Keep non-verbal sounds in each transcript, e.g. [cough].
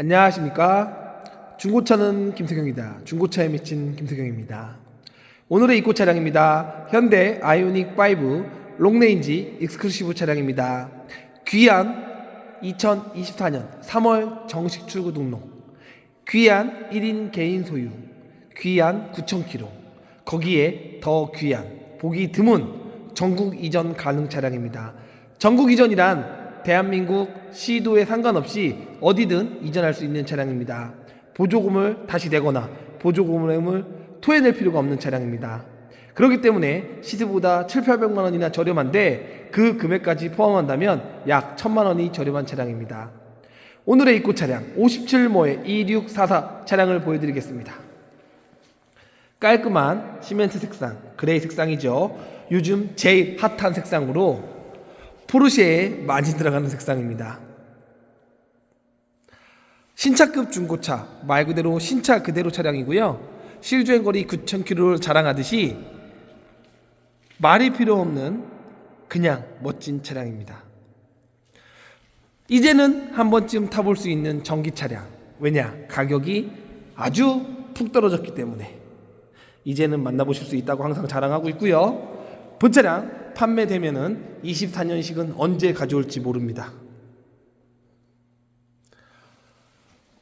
안녕하십니까. 중고차는 김태경이다. 중고차에 미친 김태경입니다. 오늘의 입고 차량입니다. 현대 아이오닉 5 롱레인지 익스클루시브 차량입니다. 귀한 2024년 3월 정식 출고 등록. 귀한 1인 개인 소유. 귀한 9,000km. 거기에 더 귀한 보기 드문 전국 이전 가능 차량입니다. 전국 이전이란 대한민국 시도에 상관없이 어디든 이전할 수 있는 차량입니다. 보조금을 다시 내거나 보조금을 토해낼 필요가 없는 차량입니다. 그렇기 때문에 시세보다 7, 800만 원이나 저렴한데 그 금액까지 포함한다면 약 1000만 원이 저렴한 차량입니다. 오늘의 입고 차량 57모의 2644 차량을 보여드리겠습니다. 깔끔한 시멘트 색상, 그레이 색상이죠. 요즘 제일 핫한 색상으로 포르쉐에 많이 들어가는 색상입니다. 신차급 중고차, 말 그대로 신차 그대로 차량이고요. 실주행 거리 9,000km를 자랑하듯이 말이 필요 없는 그냥 멋진 차량입니다. 이제는 한 번쯤 타볼 수 있는 전기 차량. 왜냐? 가격이 아주 푹 떨어졌기 때문에. 이제는 만나보실 수 있다고 항상 자랑하고 있고요. 본 차량 판매되면은 24년식은 언제 가져올지 모릅니다.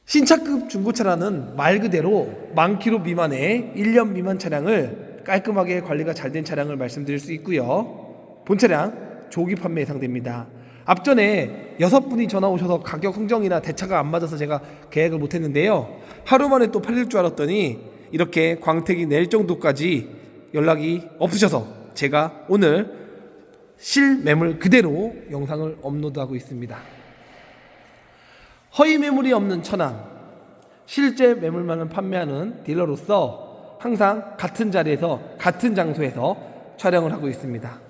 신차급 중고차라는 말 그대로 만 킬로 미만의 1년 미만 차량을 깔끔하게 관리가 잘 된 차량을 말씀드릴 수 있고요. 본 차량 조기 판매 예상됩니다. 앞전에 여섯 분이 전화 오셔서 가격 흥정이나 대차가 안 맞아서 제가 계획을 못 했는데요. 하루 만에 또 팔릴 줄 알았더니 이렇게 광택이 낼 정도까지 연락이 없으셔서 제가 오늘 실매물 그대로 영상을 업로드하고 있습니다. 허위 매물이 없는 천안 실제 매물만을 판매하는 딜러로서 항상 같은 자리에서 같은 장소에서 촬영을 하고 있습니다.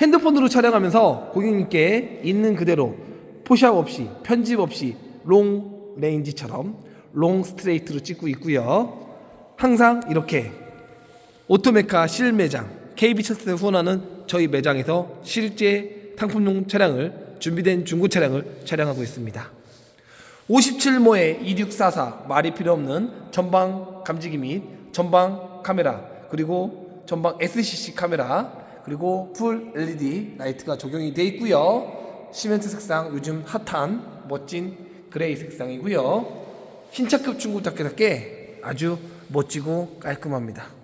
핸드폰으로 촬영하면서 고객님께 있는 그대로 포샵 없이 편집 없이 롱 레인지처럼 롱 스트레이트로 찍고 있고요. 항상 이렇게 오토메카 실매장 KB처스에 후원하는 저희 매장에서 실제 상품용 차량을 준비된 중고 차량을 촬영하고 있습니다. 57모의 2644 말이 필요 없는 전방 감지기 및 전방 카메라 그리고 전방 SCC 카메라 그리고 풀 LED 라이트가 적용이 되어 있고요. 시멘트 색상 요즘 핫한 멋진 그레이 색상이고요. 신차급 중고차답게 아주 멋지고 깔끔합니다.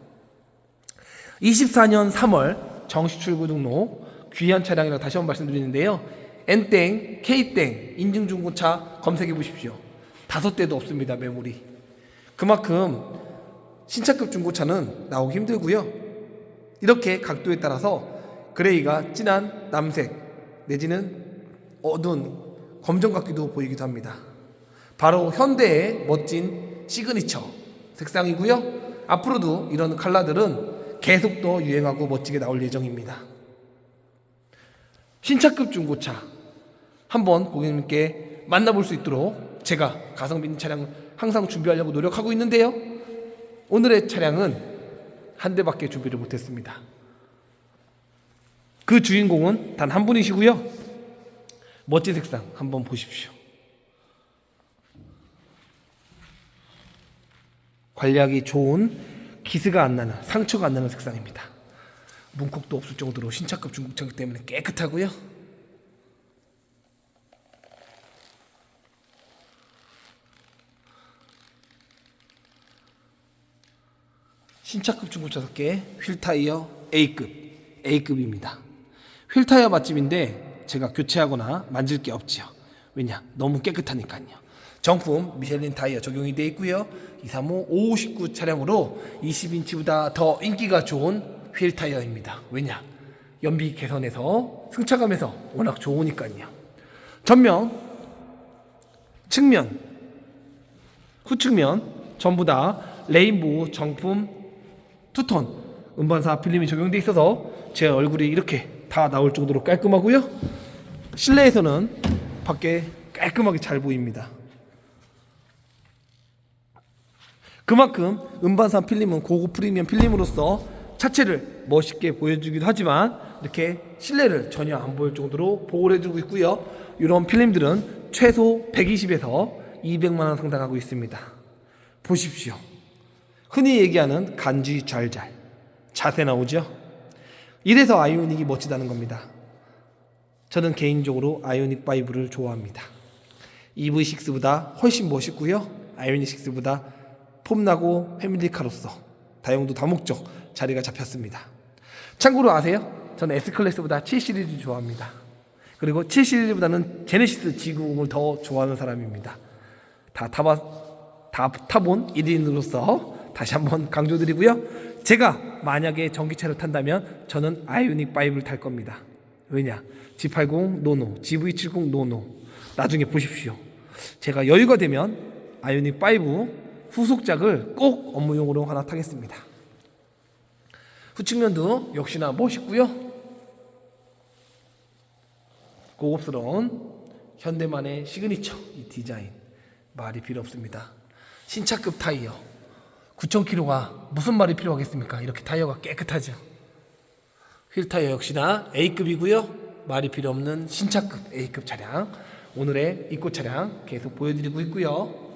24년 3월 정식 출고 등록 귀한 차량이라고 다시 한번 말씀드리는데요. N땡, K땡 인증 중고차 검색해 보십시오. 다섯 대도 없습니다. 매물이. 그만큼 신차급 중고차는 나오기 힘들고요. 이렇게 각도에 따라서 그레이가 진한 남색 내지는 어두운 검정 같기도 보이기도 합니다. 바로 현대의 멋진 시그니처 색상이고요. 앞으로도 이런 컬러들은 계속 더 유행하고 멋지게 나올 예정입니다. 신차급 중고차 한번 고객님께 만나볼 수 있도록 제가 가성비 있는 차량을 항상 준비하려고 노력하고 있는데요. 오늘의 차량은 한 대밖에 준비를 못했습니다. 그 주인공은 단 한 분이시고요. 멋진 색상 한번 보십시오. 관리하기 좋은 기스가 안 나는 상처가 안 나는 색상입니다. 문콕도 없을 정도로 신차급 중국차이기 때문에 깨끗하고요. 신차급 중고차답게 휠타이어 A급, A급입니다. 휠타이어 맛집인데 제가 교체하거나 만질 게 없지요. 왜냐? 너무 깨끗하니까요. 정품 미쉐린 타이어 적용이 되어 있고요. 235, 559 차량으로 20인치보다 더 인기가 좋은 휠 타이어입니다. 왜냐? 연비 개선에서 승차감에서 워낙 좋으니까요. 전면, 측면, 후측면 전부 다 레인보우 정품 투톤 음반사 필름이 적용돼 있어서 제 얼굴이 이렇게 다 나올 정도로 깔끔하고요. 실내에서는 밖에 깔끔하게 잘 보입니다. 그만큼 음반산 필름은 고급 프리미엄 필름으로서 차체를 멋있게 보여주기도 하지만 이렇게 실내를 전혀 안 보일 정도로 보호를 해주고 있고요. 이런 필름들은 최소 120에서 200만 원 상당하고 있습니다. 보십시오. 흔히 얘기하는 간지 잘잘 자세 나오죠? 이래서 아이오닉이 멋지다는 겁니다. 저는 개인적으로 아이오닉 5를 좋아합니다. EV6보다 훨씬 멋있고요. 아이오닉 6보다 폼나고 패밀리카로서 다용도 다목적 자리가 잡혔습니다. 참고로 아세요? 저는 S클래스보다 7 시리즈 좋아합니다. 그리고 7 시리즈보다는 제네시스 G90을 더 좋아하는 사람입니다. 다 타봐 다 타본 1인으로서 다시 한번 강조드리고요. 제가 만약에 전기차를 탄다면 저는 아이오닉 5를 탈 겁니다. 왜냐? G80 노노, GV70 노노. 나중에 보십시오. 제가 여유가 되면 아이오닉 5 후속작을 꼭 업무용으로 하나 타겠습니다. 후측면도 역시나 멋있고요. 고급스러운 현대만의 시그니처 이 디자인 말이 필요 없습니다. 신차급 타이어 9,000km가 무슨 말이 필요하겠습니까? 이렇게 타이어가 깨끗하죠. 휠 타이어 역시나 A급이고요. 말이 필요 없는 신차급 A급 차량 오늘의 입고 차량 계속 보여드리고 있고요.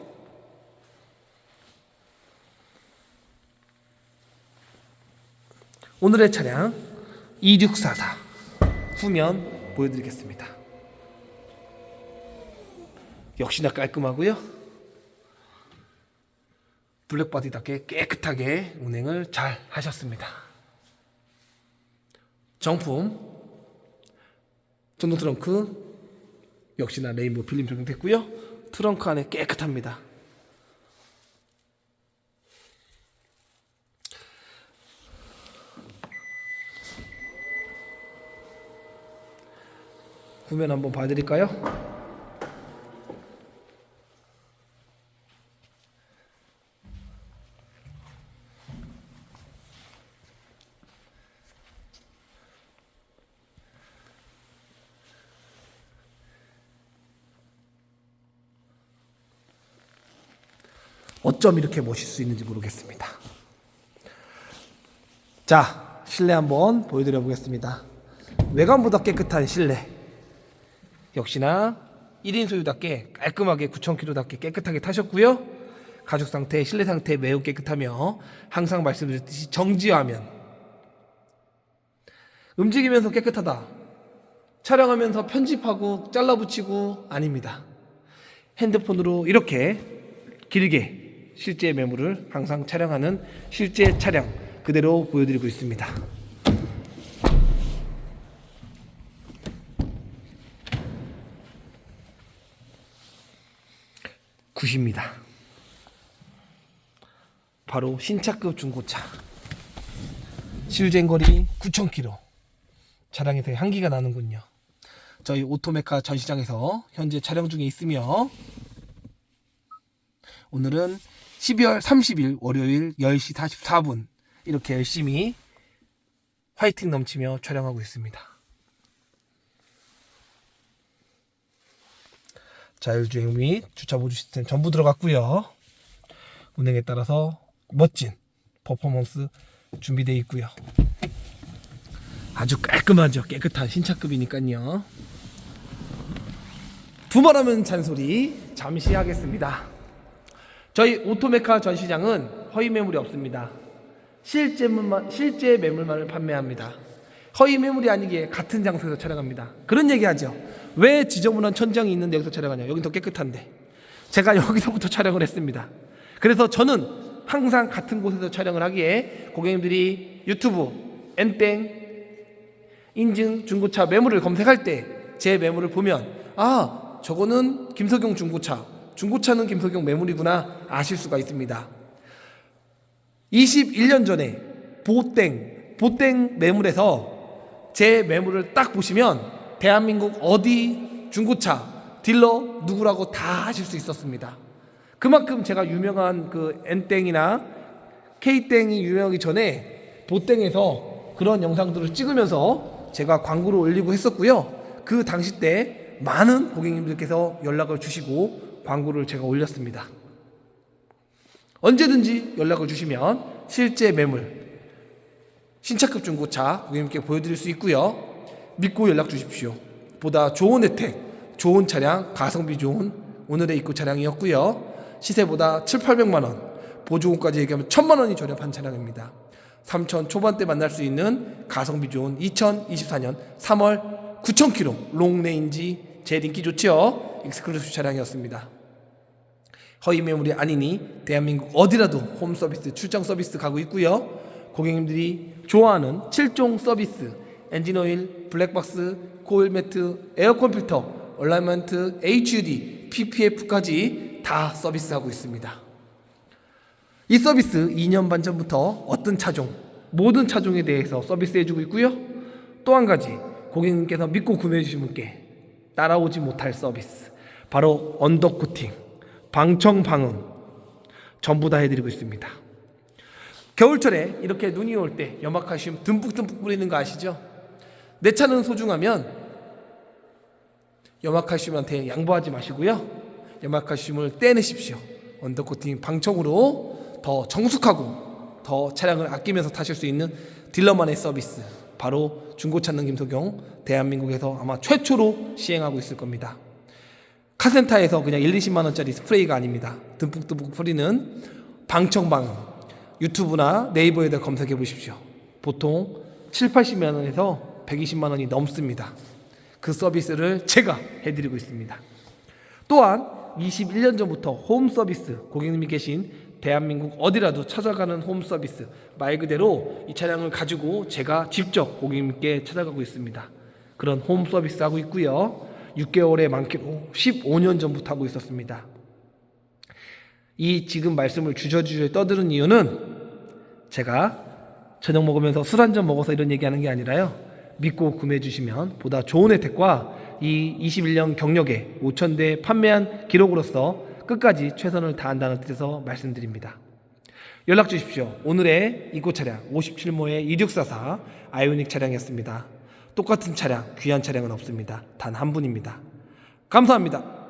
오늘의 차량 2644 후면 보여드리겠습니다. 역시나 깔끔하고요. 블랙바디답게 깨끗하게 운행을 잘 하셨습니다. 정품 전동 트렁크 역시나 레인보우 필름 적용됐고요. 트렁크 안에 깨끗합니다. 후면 한번 봐드릴까요? 어쩜 이렇게 멋있을 수 있는지 모르겠습니다. 자, 실내 한번 보여드려 보겠습니다. 외관보다 깨끗한 실내. 역시나 1인 소유답게 깔끔하게 9,000km답게 깨끗하게 타셨고요. 가죽 상태, 실내 상태 매우 깨끗하며 항상 말씀드렸듯이 정지화면. 움직이면서 깨끗하다. 촬영하면서 편집하고 잘라붙이고 아닙니다. 핸드폰으로 이렇게 길게 실제 매물을 항상 촬영하는 실제 차량 그대로 보여드리고 있습니다. 굿입니다. 바로 신차급 중고차. 실쟁거리 9,000km. 차량에서 향기가 나는군요. 저희 오토메카 전시장에서 현재 촬영 중에 있으며 오늘은 12월 30일 월요일 10시 44분 이렇게 열심히 화이팅 넘치며 촬영하고 있습니다. 자율주행 및 주차 보조 시스템 전부 들어갔고요. 운행에 따라서 멋진 퍼포먼스 준비되어 있고요. 아주 깔끔하죠. 깨끗한 신차급이니까요. 두 말하면 잔소리 잠시 하겠습니다. 저희 오토메카 전시장은 허위 매물이 없습니다. 실제 매물만, 실제 매물만을 판매합니다. 허위 매물이 아니기에 같은 장소에서 촬영합니다. 그런 얘기 하죠. 왜 지저분한 천장이 있는데 여기서 촬영하냐? 여긴 더 깨끗한데. 제가 [laughs] 여기서부터 촬영을 했습니다. 그래서 저는 항상 같은 곳에서 촬영을 하기에 고객님들이 유튜브 엔땡 인증 중고차 매물을 검색할 때 제 매물을 보면 아 저거는 김석용 중고차 중고차는 김석용 매물이구나 아실 수가 있습니다. 21년 전에 보땡 보땡 매물에서 제 매물을 딱 보시면 대한민국 어디 중고차 딜러 누구라고 다 아실 수 있었습니다. 그만큼 제가 유명한 그 N땡이나 K땡이 유명하기 전에 보땡에서 그런 영상들을 찍으면서 제가 광고를 올리고 했었고요. 그 당시 때 많은 고객님들께서 연락을 주시고 광고를 제가 올렸습니다. 언제든지 연락을 주시면 실제 매물, 신차급 중고차 고객님께 보여드릴 수 있고요. 믿고 연락 주십시오. 보다 좋은 혜택, 좋은 차량, 가성비 좋은 오늘의 입고 차량이었고요. 시세보다 7, 800만 원, 보조금까지 얘기하면 1000만 원이 저렴한 차량입니다. 3천 초반대 만날 수 있는 가성비 좋은 2024년 3월 9,000km 롱레인지 제일 인기 좋죠. 익스클루시브 차량이었습니다. 허위 매물이 아니니 대한민국 어디라도 홈 서비스, 출장 서비스 가고 있고요. 고객님들이 좋아하는 7종 서비스, 엔진 오일, 블랙박스, 코일 매트, 에어컨 필터, 얼라이먼트, HUD, PPF까지 다 서비스하고 있습니다. 이 서비스 2년 반 전부터 어떤 차종, 모든 차종에 대해서 서비스해주고 있고요. 또 한 가지 고객님께서 믿고 구매해주신 분께 따라오지 못할 서비스, 바로 언더 코팅, 방청 방음 전부 다 해드리고 있습니다. 겨울철에 이렇게 눈이 올 때 염화칼슘 듬뿍듬뿍 뿌리는 거 아시죠? 내 차는 소중하면 염화칼슘한테 양보하지 마시고요. 염화칼슘을 떼내십시오. 언더코팅 방청으로 더 정숙하고 더 차량을 아끼면서 타실 수 있는 딜러만의 서비스. 바로 중고 찾는 김소경 대한민국에서 아마 최초로 시행하고 있을 겁니다. 카센터에서 그냥 1, 20만 원짜리 스프레이가 아닙니다. 듬뿍듬뿍 뿌리는 방청방음 유튜브나 네이버에다 검색해 보십시오. 보통 7, 80만 원에서 120만 원이 넘습니다. 그 서비스를 제가 해드리고 있습니다. 또한 21년 전부터 홈 서비스 고객님이 계신 대한민국 어디라도 찾아가는 홈 서비스 말 그대로 이 차량을 가지고 제가 직접 고객님께 찾아가고 있습니다. 그런 홈 서비스 하고 있고요. 6개월에 많게도 15년 전부터 하고 있었습니다. 이 지금 말씀을 주저주저 떠드는 이유는 제가 저녁 먹으면서 술 한 잔 먹어서 이런 얘기하는 게 아니라요. 믿고 구매해 주시면 보다 좋은 혜택과 이 21년 경력에 5,000대 판매한 기록으로서 끝까지 최선을 다한다는 뜻에서 말씀드립니다. 연락 주십시오. 오늘의 이고 차량 57모의 2644 아이오닉 차량이었습니다. 똑같은 차량, 귀한 차량은 없습니다. 단 한 분입니다. 감사합니다.